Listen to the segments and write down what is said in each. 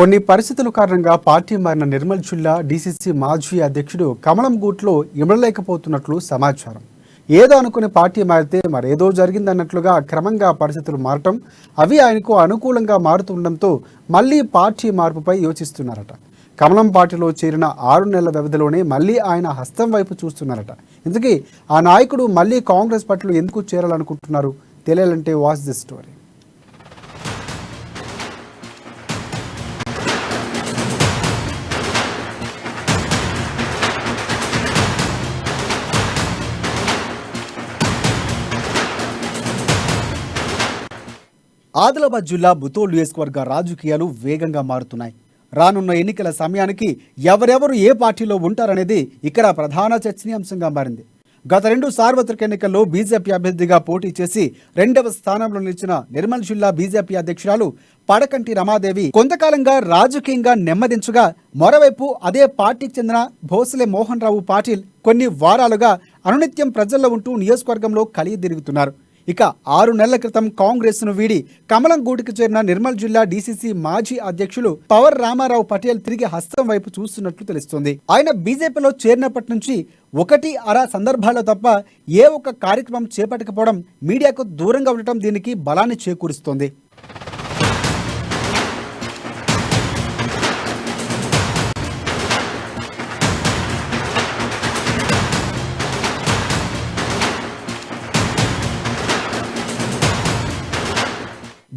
కొన్ని పరిస్థితుల కారణంగా పార్టీ మారిన నిర్మల్ జిల్లా డీసీసీ మాజీ అధ్యక్షుడు కమలం గూట్లో ఇమడలేకపోతున్నట్లు సమాచారం. ఏదో అనుకుని పార్టీ మారితే మరేదో జరిగిందన్నట్లుగా క్రమంగా పరిస్థితులు మారటం అవి ఆయనకు అనుకూలంగా మారుతుండటంతో మళ్ళీ పార్టీ మార్పుపై యోచిస్తున్నారట. కమలం పార్టీలో చేరిన ఆరు నెలల వ్యవధిలోనే మళ్ళీ ఆయన హస్తం వైపు చూస్తున్నారట. ఇందుకే ఆ నాయకుడు మళ్ళీ కాంగ్రెస్ పార్టీలో ఎందుకు చేరాలనుకుంటున్నారు? తెలియాలంటే వాచ్ ది స్టోరీ. ఆదిలాబాద్ జిల్లా బుతోల్ నియోజకవర్గ రాజకీయాలు వేగంగా మారుతున్నాయి. రానున్న ఎన్నికల సమయానికి ఎవరెవరు ఏ పార్టీలో ఉంటారనేది ఇక్కడ ప్రధాన చర్చనీయాంశంగా మారింది. గత రెండు సార్వత్రిక ఎన్నికల్లో బీజేపీ అభ్యర్థిగా పోటీ చేసి రెండవ స్థానంలో నిలిచిన నిర్మల్ జిల్లా బీజేపీ అధ్యక్షురాలు పడకంటి రమాదేవి కొంతకాలంగా రాజకీయంగా నెమ్మదించగా మరోవైపు అదే పార్టీకి చెందిన భోసలే మోహన్ రావు పాటిల్ కొన్ని వారాలుగా అనునిత్యం ప్రజల్లో ఉంటూ నియోజకవర్గంలో కలిగి తిరుగుతున్నారు ఇక ఆరు నెలల క్రితం కాంగ్రెస్ను వీడి కమలం గూటికి చేరిన నిర్మల్ జిల్లా డీసీసీ మాజీ అధ్యక్షులు పవర్ రామారావు పటేల్ తిరిగి హస్తం వైపు చూస్తున్నట్లు తెలుస్తోంది. ఆయన బీజేపీలో చేరినప్పటి నుంచి ఒకటి అర సందర్భాల్లో తప్ప ఏ ఒక్క కార్యక్రమం చేపట్టకపోవడం మీడియాకు దూరంగా ఉండటం దీనికి బలాన్ని చేకూరుస్తోంది.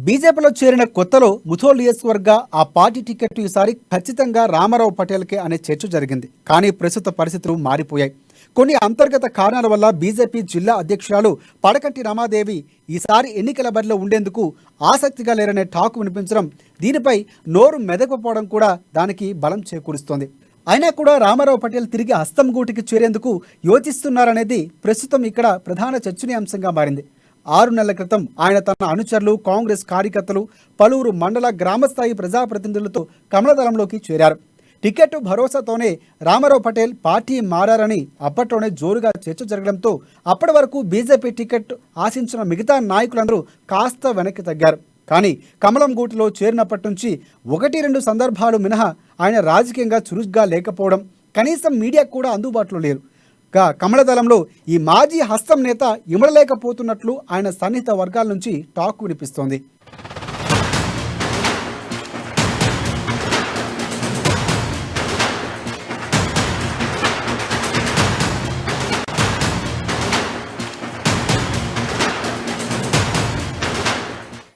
బీజేపీలో చేరిన కొత్తలో ముథోల్ నియోజకవర్గ ఆ పార్టీ టికెట్ ఈసారి ఖచ్చితంగా రామారావు పటేల్కే అనే చర్చ జరిగింది. కానీ ప్రస్తుత పరిస్థితులు మారిపోయాయి. కొన్ని అంతర్గత కారణాల వల్ల బీజేపీ జిల్లా అధ్యక్షురాలు పడకంటి రమాదేవి ఈసారి ఎన్నికల బరిలో ఉండేందుకు ఆసక్తిగా లేరనే టాక్ వినిపించడం దీనిపై నోరు మెదకపోవడం కూడా దానికి బలం చేకూరుస్తోంది. అయినా కూడా రామారావు పటేల్ తిరిగి హస్తం గూటికి చేరేందుకు యోచిస్తున్నారనేది ప్రస్తుతం ఇక్కడ ప్రధాన చర్చనీయాంశంగా మారింది. ఆరు నెలల క్రితం ఆయన తన అనుచరులు కాంగ్రెస్ కార్యకర్తలు పలువురు మండల గ్రామస్థాయి ప్రజాప్రతినిధులతో కమలదళంలోకి చేరారు. టికెట్ భరోసాతోనే రామారావు పటేల్ పార్టీ మారని అప్పట్లోనే జోరుగా చర్చ జరగడంతో అప్పటి వరకు బీజేపీ టికెట్ ఆశించిన మిగతా నాయకులందరూ కాస్త వెనక్కి తగ్గారు. కానీ కమలం గూటిలో చేరినప్పటి నుంచి ఒకటి రెండు సందర్భాలు మినహా ఆయన రాజకీయంగా చురుగ్గా లేకపోవడం కనీసం మీడియా కూడా అందుబాటులో లేరు. గా కమలదళంలో ఈ మాజీ హస్తం నేత ఇమడలేకపోతున్నట్లు ఆయన సన్నిహిత వర్గాల నుంచి టాక్ వినిపిస్తోంది.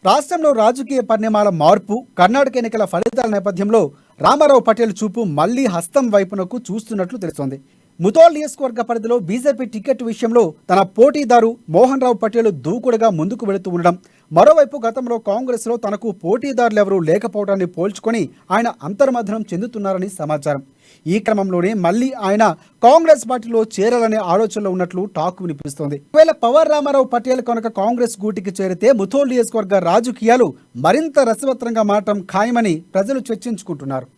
రాష్ట్రంలో రాజకీయ పరిణామాల మార్పు కర్ణాటక ఎన్నికల ఫలితాల నేపథ్యంలో రామారావు పటేల్ చూపు మళ్ళీ హస్తం వైపునకు చూస్తున్నట్లు తెలుస్తోంది. ముథోల్ నియోజకవర్గ పరిధిలో బీజేపీ టికెట్ విషయంలో తన పోటీదారు మోహన్ రావు పటేల్ దూకుడుగా ముందుకు వెళుతూ ఉండడం. మరోవైపు గతంలో కాంగ్రెస్లో తనకు పోటీదారులు ఎవరూ లేకపోవడాన్ని పోల్చుకొని ఆయన అంతర్మథనం చెందుతున్నారని సమాచారం. ఈ క్రమంలోనే మళ్ళీ ఆయన కాంగ్రెస్ పార్టీలో చేరాలనే ఆలోచనలో ఉన్నట్లు టాక్ వినిపిస్తోంది. ఒకవేళ పవర్ రామారావు పటేల్ కనుక కాంగ్రెస్ గూటికి చేరితే ముథోల్ నియోజకవర్గ రాజకీయాలు మరింత రసవత్రంగా మారటం ఖాయమని ప్రజలు చర్చించుకుంటున్నారు.